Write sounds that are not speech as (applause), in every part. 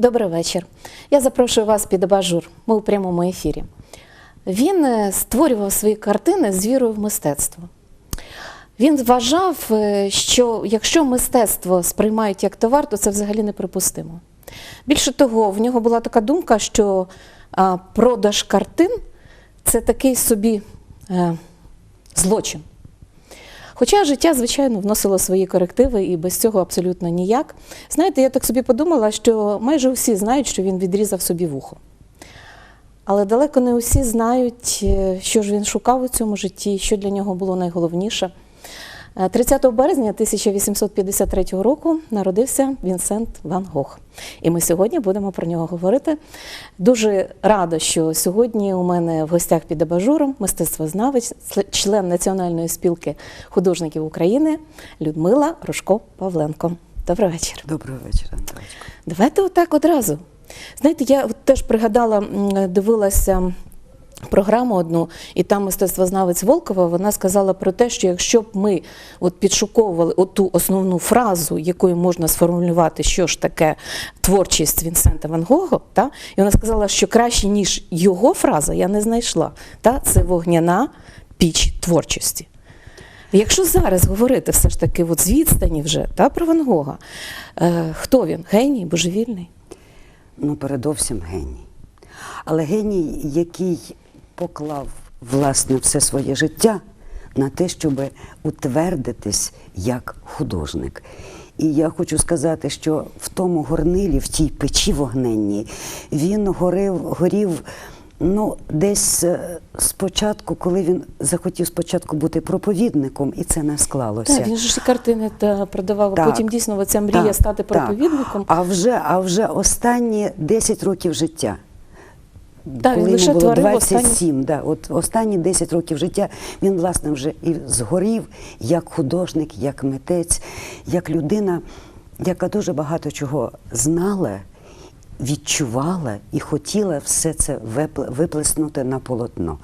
Добрий вечір. Я запрошую вас під абажур. Ми у прямому ефірі. Він е, створював свої картини з вірою в мистецтво. Він вважав, е, що якщо мистецтво сприймають як товар, то це взагалі неприпустимо. Більше того, в нього була така думка, що продаж картин це такий собі е, злочин. Хоча життя, звичайно, вносило свої корективи і без цього абсолютно ніяк. Знаєте, я так собі подумала, що майже усі знають, що він відрізав собі вухо. Але далеко не усі знають, е, що ж він шукав у цьому житті, що для нього було найголовніше. Е, 30 березня 1853 року народився Вінсент Ван Гог. І ми сьогодні будемо про нього говорити. Дуже рада, що сьогодні у мене в гостях під абажуром мистецтвознавець, чле- член Національної спілки художників України Людмила Рожко Павленко. Добрий вечір. Доброго вечора. Давайте отак одразу. Знаєте, я теж пригадала, дивилася програму одну, і там мистецтвознавець Волкова вона сказала про те, що якщо б ми от підшуковували ту основну фразу, якою можна сформулювати, що ж таке творчість Вінсента Ван Гога, та, і вона сказала, що краще, ніж його фраза, я не знайшла. Та, це вогняна піч творчості. Якщо зараз говорити все ж таки от з відстані вже та, про Ван Гога, е, хто він? Геній, божевільний? Ну, передовсім геній. Але геній, який поклав власне все своє життя на те, щоб утвердитись як художник. І я хочу сказати, що в тому горнилі, в тій печі вогненній, він горив, горів. Ну, десь е, спочатку, коли він захотів спочатку бути проповідником, і це не склалося. Так, він ж картини та продавав, Так, потім дійсно оця мрія так, стати так. проповідником. А вже, а вже останні 10 років життя. Так, коли лише йому було творив 27, да, от останні 10 років життя він, власне, вже і згорів як художник, як митець, як людина, яка дуже багато чого знала, відчувала і хотіла все це випл- виплеснути на полотно.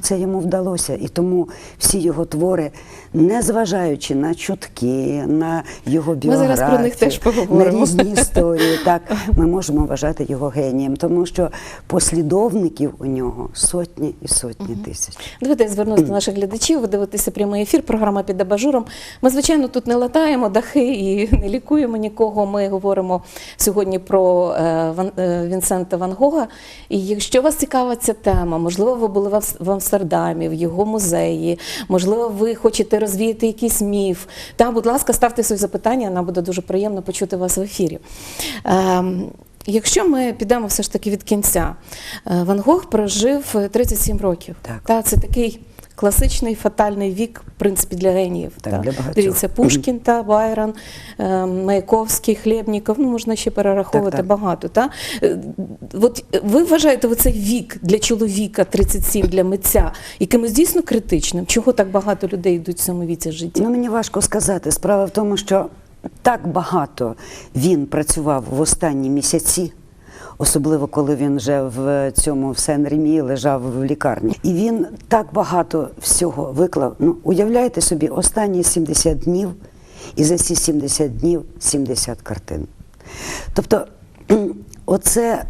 Це йому вдалося. І тому всі його твори, незважаючи на чутки, на його Ми біографію, зараз про них теж на різні історії, так ми можемо вважати його генієм, тому що послідовників у нього сотні і сотні тисяч. Давайте я до наших глядачів. Ви дивитеся прямий ефір, програма під абажуром. Ми, звичайно, тут не латаємо дахи і не лікуємо нікого. Ми говоримо сьогодні про е, Ван, е, Вінсента Ван Гога. І якщо вас цікава ця тема, можливо, ви були в Амстердамі, в його музеї, можливо, ви хочете розвіяти якийсь міф. Та, будь ласка, ставте свої запитання, нам буде дуже приємно почути вас в ефірі. Ем, Якщо ми підемо все ж таки від кінця, е, Ван Гог прожив е, 37 років. Так. Та, це такий класичний фатальний вік, в принципі, для геніїв. Так, та. для багатьох. Дивіться, Пушкін та Байрон, е, Маяковський, Хлєбніков, ну можна ще перераховувати Так, так. багато. Та? Е, От ви вважаєте оцей вік для чоловіка 37, для митця, якимось дійсно критичним? Чого так багато людей йдуть в цьому віці життя? Ну мені важко сказати. Справа в тому, що так багато він працював в останні місяці. Особливо коли він вже в цьому в Сен-Ремі лежав в лікарні, і він так багато всього виклав. Ну уявляєте собі, останні 70 днів, і за ці 70 днів 70 картин. Тобто, оце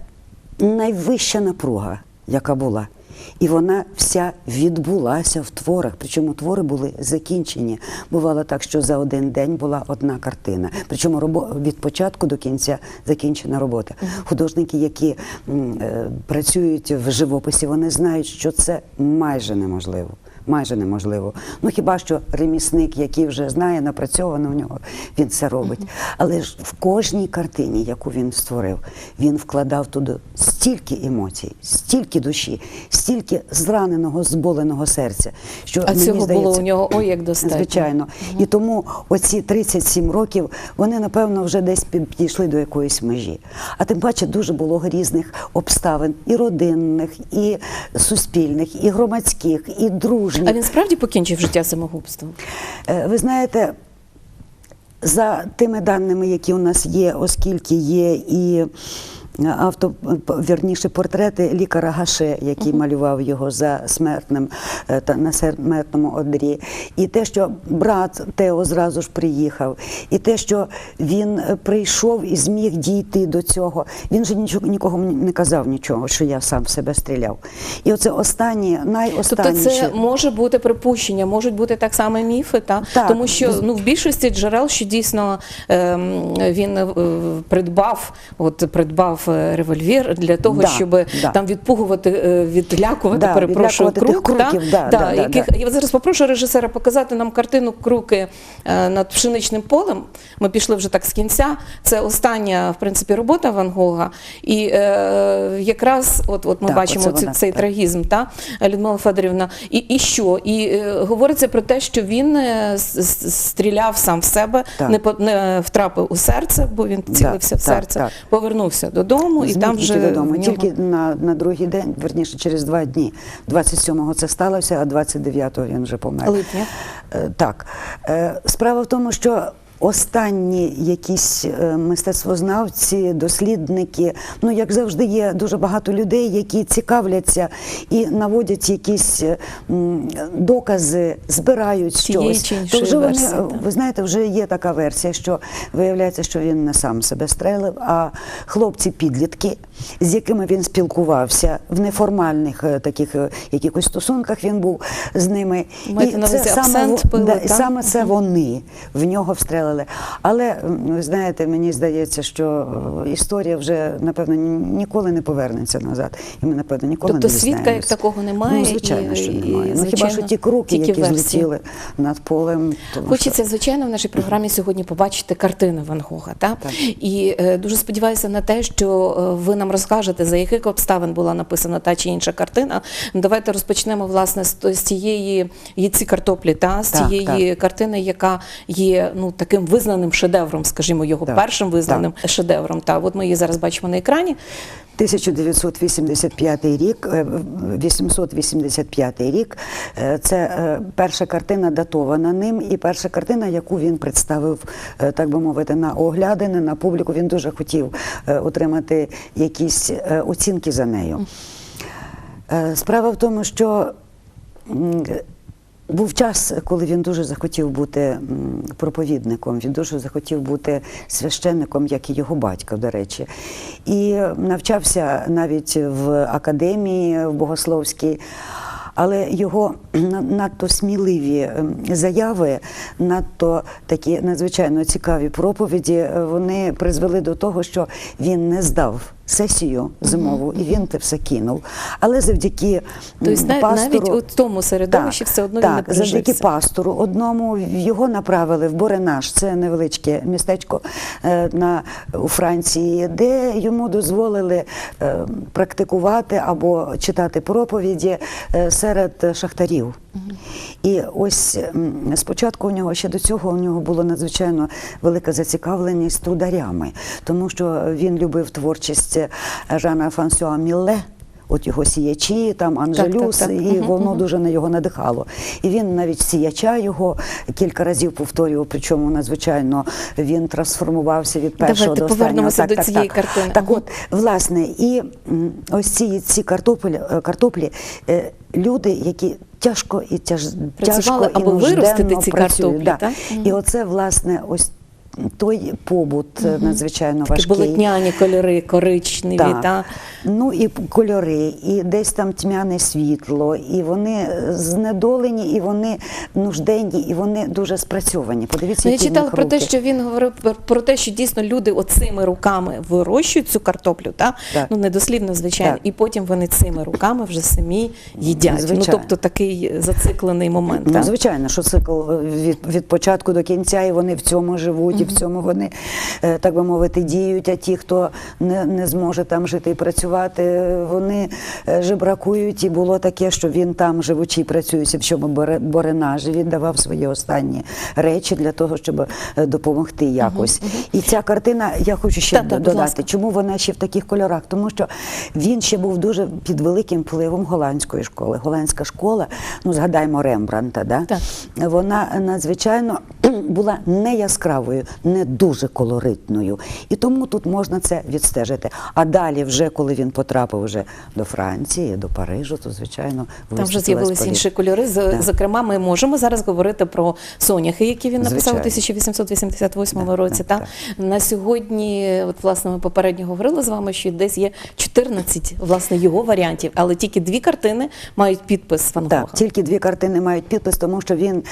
найвища напруга, яка була. І вона вся відбулася в творах. Причому твори були закінчені. Бувало так, що за один день була одна картина. Причому від початку до кінця закінчена робота. Художники, які е, працюють в живописі, вони знають, що це майже неможливо. Майже неможливо. Ну хіба що ремісник, який вже знає, напрацьовано в нього, він це робить. Але ж в кожній картині, яку він створив, він вкладав туди стільки емоцій, стільки душі, стільки зраненого, зболеного серця. Що А мені цього було у нього ой як достатньо. Звичайно. І тому оці 37 років вони, напевно, вже десь підійшли до якоїсь межі. А тим паче дуже було різних обставин і родинних, і суспільних, і громадських, і дружніх. А він справді покінчив життя самогубством? Е, Ви знаєте, за тими даними, які у нас є, оскільки є і авто, вірніше, портрети лікаря Гаше, який малював його за смертним е, та на смертному одрі. І те, що брат Тео зразу ж приїхав, і те, що він е, прийшов і зміг дійти до цього. Він же нічого нікого не казав нічого, що я сам в себе стріляв. І оце останні, Тобто це може бути припущення, можуть бути так само міфи, та? Так. тому що ну, в більшості джерел, що дійсно ем, він е, придбав, от, придбав е, револьвер для того, Да, щоб да. там відпугувати, е, відлякувати, Да, перепрошую, відлякувати тих крук, круків, да, да, да, яких, Я зараз попрошу режисера показати нам картину Круки е, над пшеничним полем. Ми пішли вже так з кінця. Це остання, в принципі, робота Ван Гога. І е, якраз от, от ми Так, бачимо оце ці- вона, цей так. трагізм, та Людмила Федорівна. І, і що? І е, говориться про те, що він стріляв сам в себе, Так. не не втрапив у серце, бо він Да, цілився в так, серце, так. повернувся додому, і там вже додому. нього... Тільки на, на другий день, верніше, через два дні. 27-го це сталося, а 29-го він вже помер. Липня. Е, Так. Е, Справа в тому, що останні якісь е, мистецтвознавці, дослідники, ну як завжди, є дуже багато людей, які цікавляться і наводять якісь е, докази, збирають Цієї щось. чи То вже вони, версії, е, ви знаєте, вже є така версія, що виявляється, що він не сам себе стрелив, а хлопці-підлітки, з якими він спілкувався в неформальних таких якихось стосунках, він був з ними. Маєте на увазі саме, пили, да, саме це вони в нього встрелили. Але ви знаєте, мені здається, що е, історія вже напевно ніколи не повернеться назад. І ми напевно ніколи Тобто не свідка як такого немає, Ну, звичайно, і- що і, немає. ну хіба що ті круки, які версії. злетіли над полем. тому Хочеться, звичайно, в нашій програмі сьогодні побачити картини Ван Гога. Та? Так. І е, дуже сподіваюся на те, що е, ви нам розкажете, за яких обставин була написана та чи інша картина. Ну, Давайте розпочнемо власне з, з цієї «Яйці картоплі, та? з Так, цієї картини, яка є ну, таким визнаним шедевром, скажімо, його Так, першим визнаним шедевром. Та? От ми її зараз бачимо на екрані. 1985 рік, е, 885 рік. е, Це е, перша картина датована ним, і перша картина, яку він представив, е, так би мовити, на оглядини, на публіку. Він дуже хотів е, отримати якісь е, оцінки за нею. Е, Справа в тому, що був час, коли він дуже захотів бути проповідником, він дуже захотів бути священником, як і його батько, до речі. І навчався навіть в академії в богословській. Але його на- надто сміливі заяви, надто такі надзвичайно цікаві проповіді, е, вони призвели до того, що він не здав сесію зимову, і він те все кинув. Але завдяки Тобто нав- навіть у тому середовищі все одно він не так, завдяки пастору одному його направили в Боренаж, це невеличке містечко е, на, у Франції, де йому дозволили е, практикувати або читати проповіді е, серед шахтарів. І ось спочатку у нього ще до цього у нього було надзвичайно велика зацікавленість трударями, тому що він любив творчість Жана Франсуа Мілле. От його сіячі, там Анжелюс, так. і воно дуже на його надихало. І він навіть сіяча його кілька разів повторював, причому надзвичайно він трансформувався від першого Давайте до останнього. повернемося до цієї картини. Так от, власне, і ось ці, ці картоплі, е, картоплі е, люди, які тяжко і тяж, Працювали, тяжко і аби виростити ці працюють. картоплі, Да. так? І оце, власне, ось той побут е, надзвичайно Такі важкий. болотняні кольори, коричневі. Так. Та? Ну і кольори, і десь там тьмяне світло, і вони знедолені, і вони нужденні, і вони дуже спрацьовані. Подивіться, Ну, я читала про те, що він говорив про- те, що дійсно люди оцими руками вирощують цю картоплю, та? Так. ну недослівно, звичайно, Так. і потім вони цими руками вже самі їдять. Ну тобто такий зациклений момент. Ну, та? звичайно, що цикл е, від, від початку до кінця, і вони в цьому живуть, і в цьому вони, е, так би мовити, діють. А ті, хто не, не зможе там жити і працювати, вони е, жебракують. І було таке, що він там, живучи і працюючи, в чому Боре- Боренажі, він давав свої останні речі для того, щоб е, допомогти якось. І ця картина, я хочу ще так, будь додати. Чому вона ще в таких кольорах? Тому що він ще був дуже під великим впливом голландської школи. Голландська школа, ну згадаймо Рембранта, да? Так. вона надзвичайно була не яскравою, не дуже колоритною. І тому тут можна це відстежити. А далі, вже коли він потрапив вже до Франції, до Парижу, то звичайно Там вже з'явилися інші кольори. Да. Зокрема, ми можемо зараз говорити про соняхи, які він написав у Звичайно. 1888 Да, році. да, та? На сьогодні, от власне, ми попередньо говорили з вами, що десь є 14 власне його варіантів, але тільки дві картини мають підпис Ван Гога. Так, тільки дві картини мають підпис, тому що він,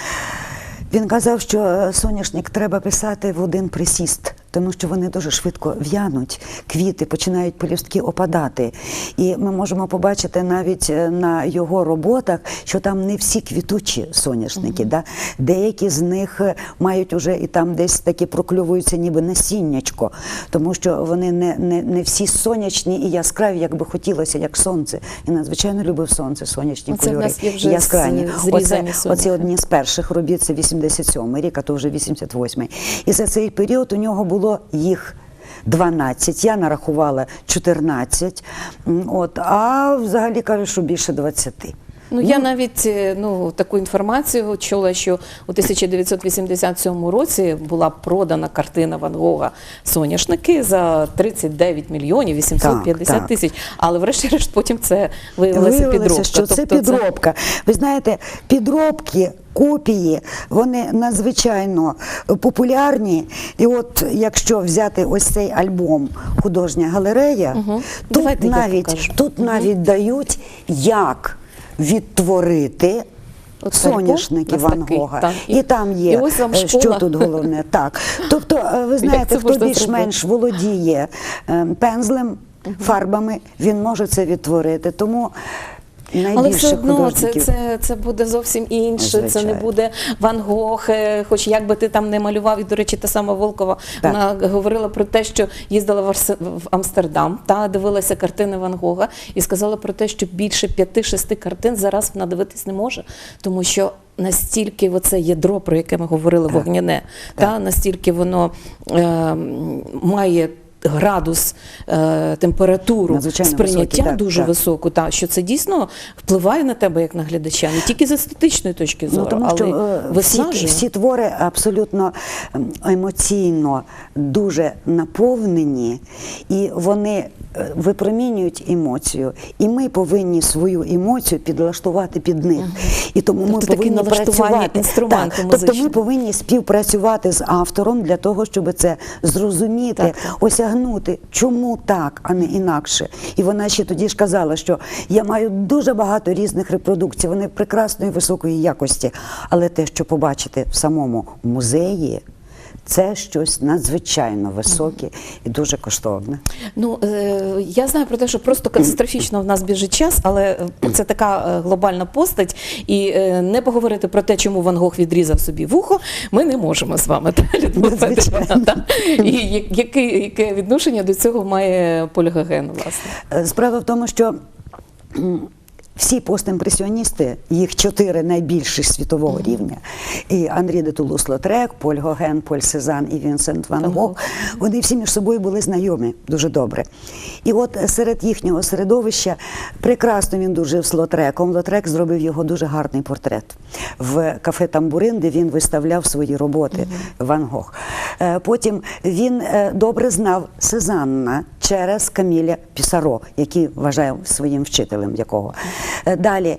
він казав, що е, соняшник треба писати в один присіст, тому що вони дуже швидко в'януть, квіти починають полюстки опадати. І ми можемо побачити навіть е, на його роботах, що там не всі квітучі соняшники. Да? Деякі з них е, мають уже і там десь такі проклювуються, ніби насіннячко, тому що вони не, не, не всі сонячні і яскраві, як би хотілося, як сонце. І надзвичайно любив сонце, сонячні Оце кольори. яскраві. Оце, оці одні з перших робіт, це 87 рік, а то вже 88 І за цей період у нього було їх 12, я нарахувала 14, от, а взагалі кажуть, що більше 20. Ну, я навіть е, ну, таку інформацію чула, що у 1987 році була продана картина Ван Гога «Соняшники» за 39 мільйонів 850 Так, так. тисяч. Але врешті-решт потім це виявилося Виявилося, підробка. що це Тобто підробка. Ви знаєте, підробки. Копії, вони надзвичайно популярні. І от якщо взяти ось цей альбом Художня галерея, Мгм. тут Давайте навіть, тут навіть дають, як відтворити От соняшники Ван такий, Гога. так, і- і там є, і ось вам е, що тут головне. (laughs) Так. Тобто, е, ви знаєте, хто більш-менш володіє е, пензлем, фарбами, він може це відтворити. Тому найбільше Але все одно це, це, це буде зовсім інше. Це не буде Ван Гог, е, хоч як би ти там не малював. І, до речі, та сама Волкова Так. вона говорила про те, що їздила в, Амстердам та дивилася картини Ван Гога і сказала про те, що більше п'яти-шести картин зараз вона дивитись не може, тому що. Настільки оце ядро, про яке ми говорили, вогняне, та настільки воно е, має градус, е, температуру Надзвичайно сприйняття так, дуже так. високу, та що це дійсно впливає на тебе як на глядача, не тільки з естетичної точки зору, Ну, тому але що е, всі, твори абсолютно ем, емоційно дуже наповнені, і вони випромінюють емоцію. І ми повинні свою емоцію підлаштувати під них. І тому ми Тобто таке повинні працювати. інструменту Так, тобто ми повинні співпрацювати з автором для того, щоб це зрозуміти, Так, так. осягнути, чому так, а не інакше. І вона ще тоді ж казала, що я маю дуже багато різних репродукцій, вони прекрасної високої якості. Але те, що побачите в самому музеї, це щось надзвичайно високе і дуже коштовне. Ну е, я знаю про те, що просто катастрофічно в нас біжить час, але е, це така е, глобальна постать, і не поговорити про те, чому Ван Гог відрізав собі вухо, ми не можемо з вами. І яке, відношення до цього має Поль Гоген, власне? Справа в тому, що всі постімпресіоністи, їх чотири найбільші світового рівня, і Андрій де Тулус-Лотрек, Поль Гоген, Поль Сезан і Вінсент Ван Гог, вони всі між собою були знайомі дуже добре. І от серед їхнього середовища прекрасно він дружив з Лотреком. Лотрек зробив його дуже гарний портрет в кафе Тамбурин, де він виставляв свої роботи Ван Гог. Е, Потім він е, добре знав Сезанна через Каміля Пісаро, який вважає своїм вчителем якого. Е, Далі.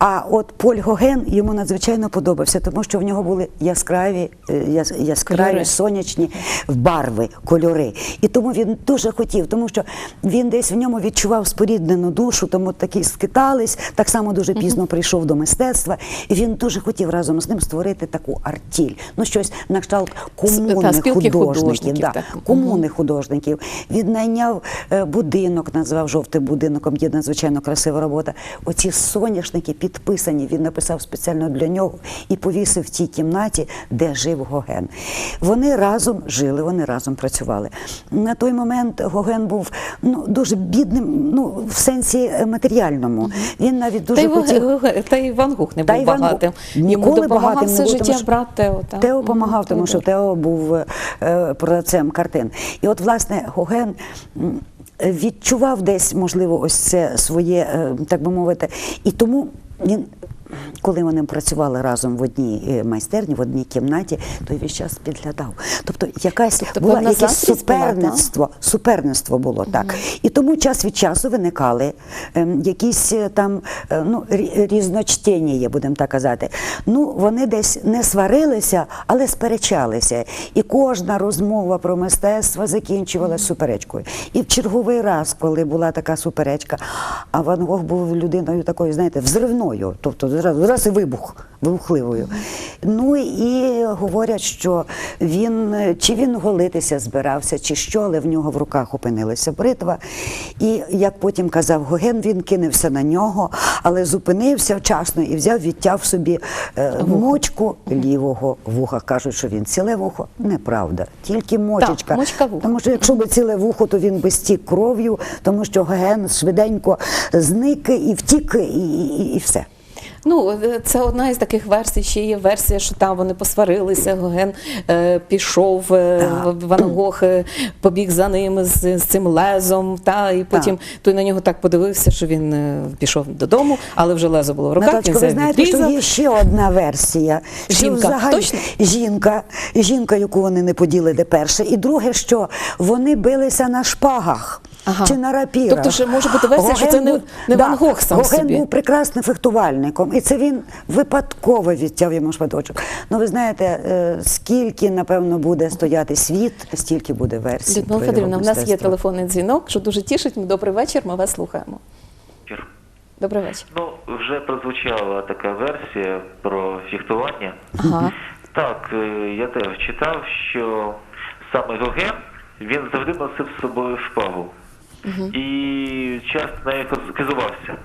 А от Поль Гоген йому надзвичайно подобався, тому що в нього були яскраві, е, яскраві Кольори. сонячні барви, кольори. І тому він дуже хотів, тому що він десь в ньому відчував споріднену душу, тому такий скитались, так само дуже пізно прийшов до мистецтва. І він дуже хотів разом з ним створити таку артіль. Ну, щось на кшталт комуни та, художників. художників, да, так. комуни художників. Він найняв е, будинок, назвав жовтим будинком, є надзвичайно красива робота. Оці соняшники підписані. Він написав спеціально для нього і повісив в тій кімнаті, де жив Гоген. Вони разом жили, вони разом працювали. На той момент Гоген був ну, дуже бідним, ну в сенсі матеріальному. Він навіть дуже Та хотів. Гоген- та й Ван Гог не був Ван багатим. Ніколи багатим не був, життя тому що брат Тео. Та? Тео допомагав, тому що Тео був е, продавцем картин. І от, власне, Гоген. Відчував десь, можливо, ось це своє, е, так би мовити, і тому він коли вони працювали разом в одній е, майстерні, в одній кімнаті, то весь час підглядав. Тобто якась Тобто була якесь заздрість була, суперництво, суперництво було так. І тому час від часу виникали ем, якісь е, там е, ну, рі- різночтення, будемо так казати. Ну, вони десь не сварилися, але сперечалися. І кожна розмова про мистецтво закінчувалася суперечкою. І в черговий раз, коли була така суперечка, а Ван Гог був людиною такою, знаєте, взривною, тобто зразу раз і вибух, вибухливою. Ну і говорять, що він чи він голитися збирався, чи що, але в нього в руках опинилася бритва. І як потім казав Гоген, він кинувся на нього, але зупинився вчасно і взяв, відтяв собі е, мочку лівого вуха. Кажуть, що він ціле вухо. Неправда, тільки мочечка. мочка вуха. Тому що якщо би ціле вухо, то він би стік кров'ю, тому що Гоген швиденько зник і втік, і, і, і все. Ну, е, це одна із таких версій. Ще є версія, що там вони посварилися. Гоген е, пішов, е, Так. Ван Гог е, побіг за ним з, з цим лезом. Та і потім той на нього так подивився, що він е, пішов додому, але вже лезо було в руках. Наталочко, він ви знаєте, що є ще одна версія. Що Жінка. взагалі Точно? жінка, жінка, яку вони не поділили перше. І друге, що вони билися на шпагах. Ага. Чи на рапірах. Тобто ще може бути версія, що це не- не Ван Гог сам Гоген собі. був прекрасним фехтувальником, і це він випадково відтяв йому шматочок. Ну, ви знаєте, е, скільки, напевно, буде стояти світ, стільки буде версій. Людмила Федорівна, у нас є телефонний дзвінок, що дуже тішить. Добрий вечір, ми вас слухаємо. Добрий вечір. Ну, вже прозвучала така версія про фехтування. Ага. Так, е, я теж читав, що саме Гоген він завжди носив з собою шпагу. І часто нею хизувався.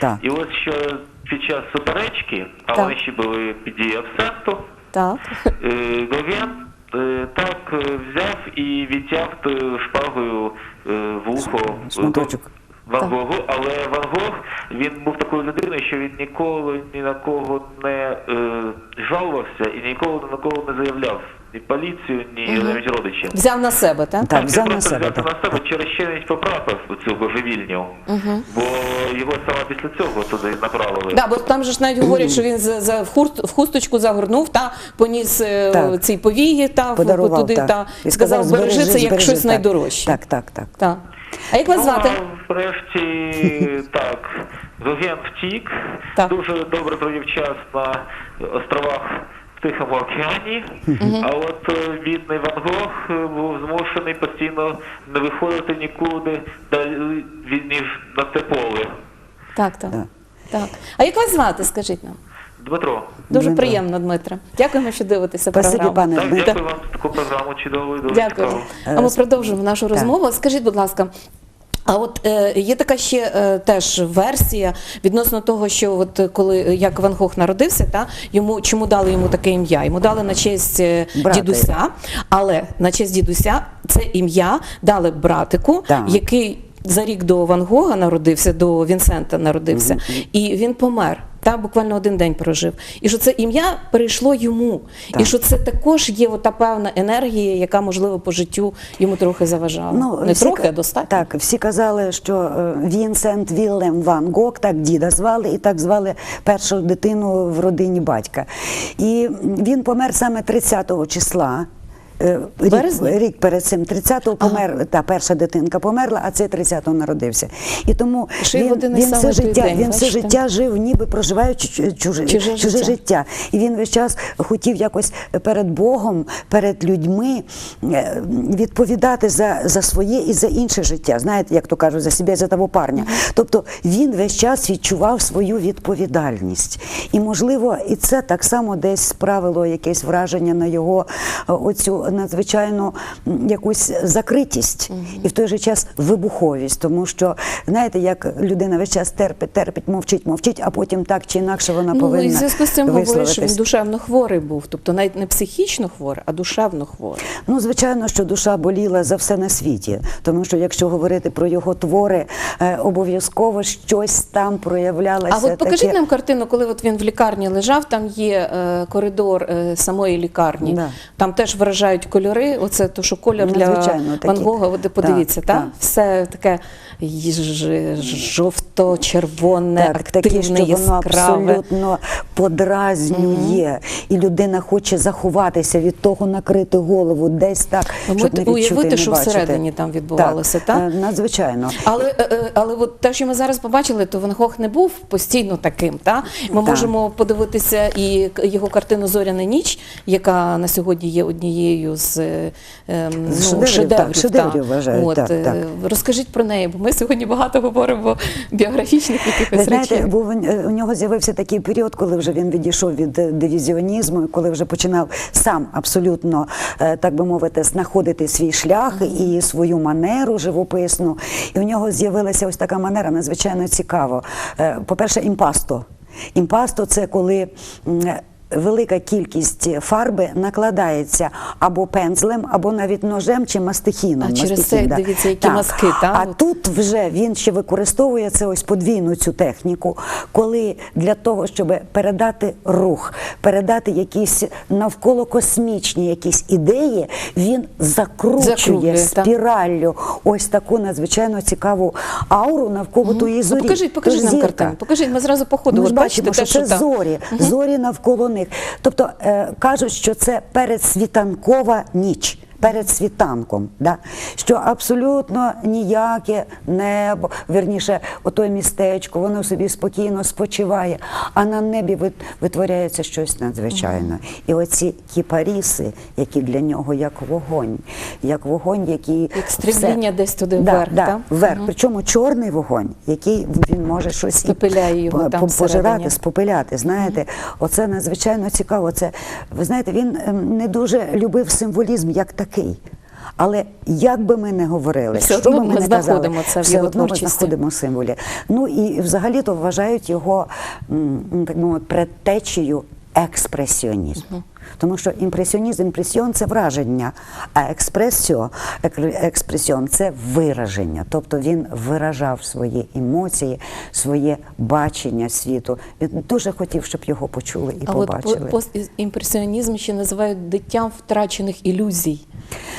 Так. І ось що під час суперечки, а Так. вони ще були під дією абсенту, Так. е, Гоген е, так е, взяв і відтяв шпагою е, ухо. Шматочок. Ван Так. Гогу, але Ван Гог він був такою людиною, що він ніколи ні на кого не е, жалувався і ніколи ні на кого не заявляв ні поліцію, ні навіть родичів. Взяв на себе, так? Так, він взяв на просто себе. взяв так. на себе через щеність поправив цю божевільню, бо його саме після цього туди направили. Да, бо там же ж навіть говорять, що він за, за в, хуст, в хусточку загорнув та поніс е, Так. ці повії та в- Подарував, туди так. та І сказав, збережи, бережи це як збережи, щось так. найдорожче. Так, так, так. Так. А як вас Ну, звати? а врешті, (laughs) так, Гоген втік, Так. дуже добре провів час на островах в Тихому океані, а от е, бідний Ван Гог е, був змушений постійно не виходити нікуди далі від ніж на це поле. Так, так. Так. так. А як вас звати, скажіть нам? Дмитро, Дуже Дмитро. приємно, Дмитре. Дякуємо, що дивитеся Спасибі, програму. пане так, Дмитро. дякую вам за таку програму чудову і дуже Дякую. цікаву. А ми продовжуємо нашу розмову. Скажіть, будь ласка. А от е, є така ще е, теж версія відносно того, що от коли як Ван Гог народився, та йому чому дали йому таке ім'я? Йому дали на честь е, Брата дідуся, але на честь дідуся це ім'я дали братику, Так. який за рік до Ван Гога народився, до Вінсента народився, і він помер. Та буквально один день прожив. І що це ім'я перейшло йому. І що це також є ота певна енергія, яка, можливо, по життю йому трохи заважала. Не Ну, всі трохи, а достатньо. Так, всі казали, що е, Вінсент Віллем Ван Гог, так діда звали, і так звали першу дитину в родині батька. І він помер саме 30-го числа. Е, Рік, рік перед цим 30-го помер, та перша дитинка померла, а цей 30-го народився. І тому він, він, все життя, день, він все життя жив, ніби проживаючи чуже, чуже, Чуже життя. І він весь час хотів якось перед Богом, перед людьми е, відповідати за, за своє і за інше життя. Знаєте, як то кажуть, за себе, за того парня. Тобто він весь час відчував свою відповідальність. І, можливо, і це так само десь справило якесь враження на його е, оцю надзвичайну якусь закритість і в той же час вибуховість. Тому що, знаєте, як людина весь час терпить, терпить, мовчить, мовчить, а потім так чи інакше вона Ну, повинна і в зв'язку з цим говорять, що він душевно хворий був. Тобто навіть не психічно хворий, а душевно хворий. Ну, звичайно, що душа боліла за все на світі, тому що якщо говорити про його твори, е, обов'язково щось там проявлялося. А от покажіть таке... нам картину, коли от він в лікарні лежав, там є е, коридор е, самої лікарні. Да. Там теж вражають вражають кольори. Оце то, що колір Ну, для. Ван Гога, от подивіться, Так, та? так. все таке жовто-червоне, Так, таке, активне, що воно яскраве. абсолютно подразнює, і людина хоче заховатися від того, накрити голову десь так, щоб не відчути, уявити, не що бачити. всередині там відбувалося, так? е, Надзвичайно. Але, е, е, але от те, що ми зараз побачили, то Ван Гог не був постійно таким. Та? Ми Так. можемо подивитися і його картину Зоряна ніч, яка на сьогодні є однією з, е, ем, З ну, шедеврів, шедеврів. так, шедеврів та. вважають, От, так, е, так. Розкажіть про неї, бо ми сьогодні багато говоримо біографічних якихось знаєте, речей. був е, у нього з'явився такий період, коли вже він відійшов від дивізіонізму, коли вже починав сам абсолютно, так би мовити, знаходити свій шлях і свою манеру живописну. І у нього з'явилася ось така манера надзвичайно цікаво. По-перше, імпасто. Імпасто це коли. Велика кількість фарби накладається або пензлем, або навіть ножем чи мастихіном. А через це, да. дивіться, які Так. мазки, та? А От. тут вже він ще використовує це ось подвійну цю техніку, коли для того, щоб передати рух, передати якісь навколо космічні якісь ідеї, він закручує так. спіраллю ось таку надзвичайно цікаву ауру навколо тої Ну, зорі. покажіть, покажіть Тож нам зірка. картину. Покажіть, ми зразу по ходу Ми от ж бачите бачимо, те, що це зорі, зорі навколо них. Тобто е, кажуть, що це передсвітанкова ніч. Перед світанком, да? що абсолютно ніяке небо, верніше, отой містечко, воно собі спокійно спочиває, а на небі витворяється щось надзвичайне. І оці кіпаріси, які для нього як вогонь, як вогонь, який Як стрімління десь туди да, вверх, да, так? вверх. Причому чорний вогонь, який він може щось Спопиляє його там пожирати, спопиляти. Знаєте, оце надзвичайно цікаво. Це ви знаєте, він ем, не дуже любив символізм як такий. Але як би ми не говорили, Все що би ми ми не казали, це в все одно ми знаходимо символі. Ну і взагалі-то вважають його так мовити, предтечею експресіонізму. Тому що імпресіонізм, імпресіон це враження, а експресіо, експресіон це вираження. Тобто він виражав свої емоції, своє бачення світу. Він дуже хотів, щоб його почули і А от побачили. по- постімпресіонізм ще називають дитям втрачених ілюзій.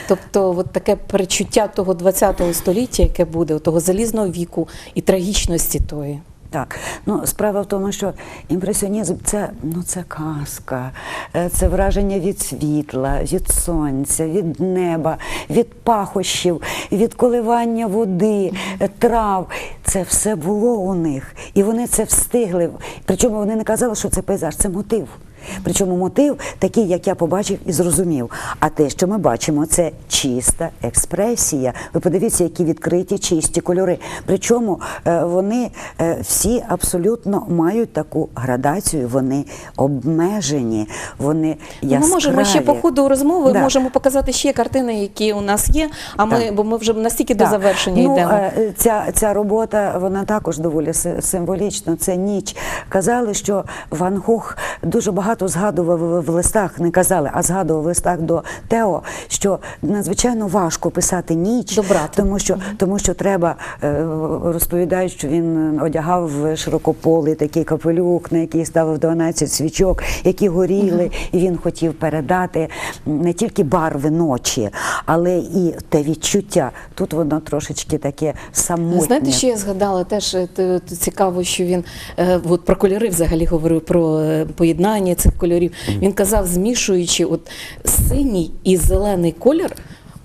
Тобто, от таке перечуття того ХХ століття, яке буде, того залізного віку і трагічності тої. Так, ну справа в тому, що імпресіонізм це ну це казка, е, це враження від світла, від сонця, від неба, від пахощів, від коливання води, е, трав. Це все було у них, і вони це встигли. Причому вони не казали, що це пейзаж, це мотив. Причому мотив такий, як я побачив і зрозумів. А те, що ми бачимо, це чиста експресія. Ви подивіться, які відкриті, чисті кольори. Причому е, вони е, всі абсолютно мають таку градацію, вони обмежені, вони Ну, яскраві. Ми можемо ще по ходу розмови Да. можемо показати ще картини, які у нас є. А ми, Так. бо ми вже настільки до завершення ну, йдемо. е, Ця, ця робота вона також доволі символічна. Це ніч. Казали, що Ван Гог дуже багато згадував в- листах, не казали, а згадував в листах до Тео, що надзвичайно важко писати ніч, До брата. тому що, тому що треба е, розповідають, що він одягав широкополий такий капелюк, на який ставив 12 свічок, які горіли, і він хотів передати не тільки барви ночі, але і те відчуття. Тут воно трошечки таке самотнє. Знаєте, що я згадала теж е, цікаво, що він е, от про кольори взагалі говорив про поєднання цих кольорів. Він казав, змішуючи от синій і зелений колір,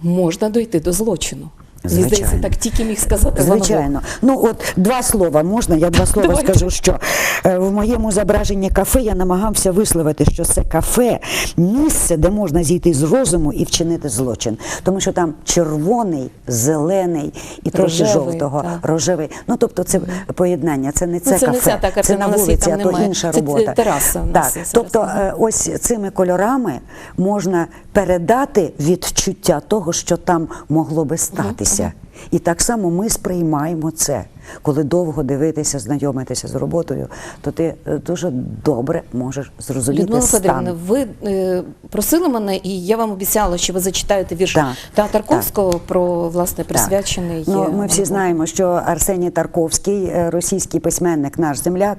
можна дойти до злочину. Мені здається, так тільки міг сказати. Звичайно. Ну от два слова можна. Я два слова Давайте. скажу, що е, в моєму зображенні кафе я намагався висловити, що це кафе місце, де можна зійти з розуму і вчинити злочин. Тому що там червоний, зелений і трохи Рожевий, жовтого, так. рожевий. Ну тобто це поєднання, це не це Ну, це не кафе, ця та це на вулиці, а то немає. інша Це робота. тераса у нас є тобто е, ось цими кольорами можна передати відчуття того, що там могло би статися. І так само ми сприймаємо це. Коли довго дивитися, знайомитися з роботою, то ти е, дуже добре можеш зрозуміти Людмила стан. Федорівна, ви е, просили мене, і я вам обіцяла, що ви зачитаєте вірш Так, та Тарковського про власне присвячений. Ну, ми всі знаємо, що Арсеній Тарковський, е, російський письменник, наш земляк,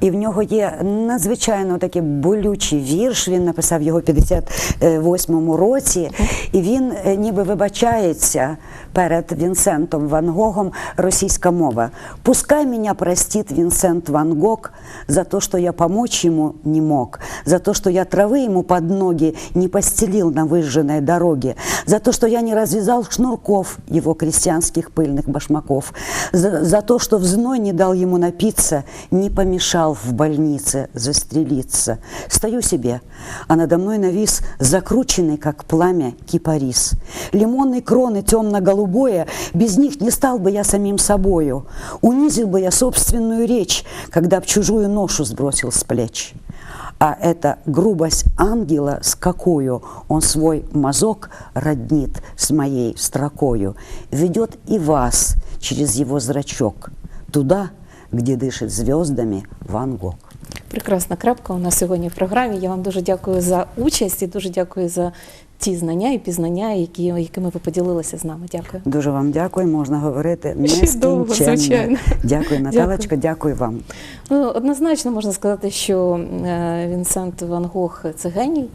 і в нього є надзвичайно такий болючий вірш. Він написав його в 58-му році, і він е, ніби вибачається перед Вінсентом Ван Гогом російська мова. Пускай меня простит Винсент Ван Гог за то, что я помочь ему не мог, за то, что я травы ему под ноги не постелил на выжженной дороге, за то, что я не развязал шнурков его крестьянских пыльных башмаков, за, за то, что в зной не дал ему напиться, не помешал в больнице застрелиться. Стою себе, а надо мной навис закрученный, как пламя, кипарис. Лимонные кроны темно-голубое, без них не стал бы я самим собою. Унизил бы я собственную речь, когда б чужую ношу сбросил с плеч. А эта грубость ангела, с какую он свой мазок роднит с моей строкою, ведет и вас через его зрачок туда, где дышит звездами Ван Гог. Прекрасна крапка у нас сьогодні в програмі. Я вам дуже дякую за участь і дуже дякую за ті знання і пізнання, які, якими ви поділилися з нами. Дякую. Дуже вам дякую. Можна говорити Ще довго, нескінченно. звичайно. Дякую, (laughs) Наталечка. Дякую вам. Ну, однозначно можна сказати, що е, Вінсент Ван Гог це геній,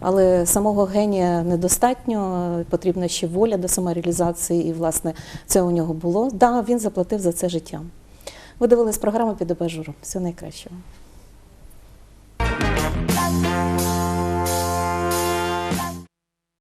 але самого генія недостатньо. Потрібна ще воля до самореалізації, і власне це у нього було. Да, він заплатив за це життям. Ви дивились програму під абажуром. Всього найкращого.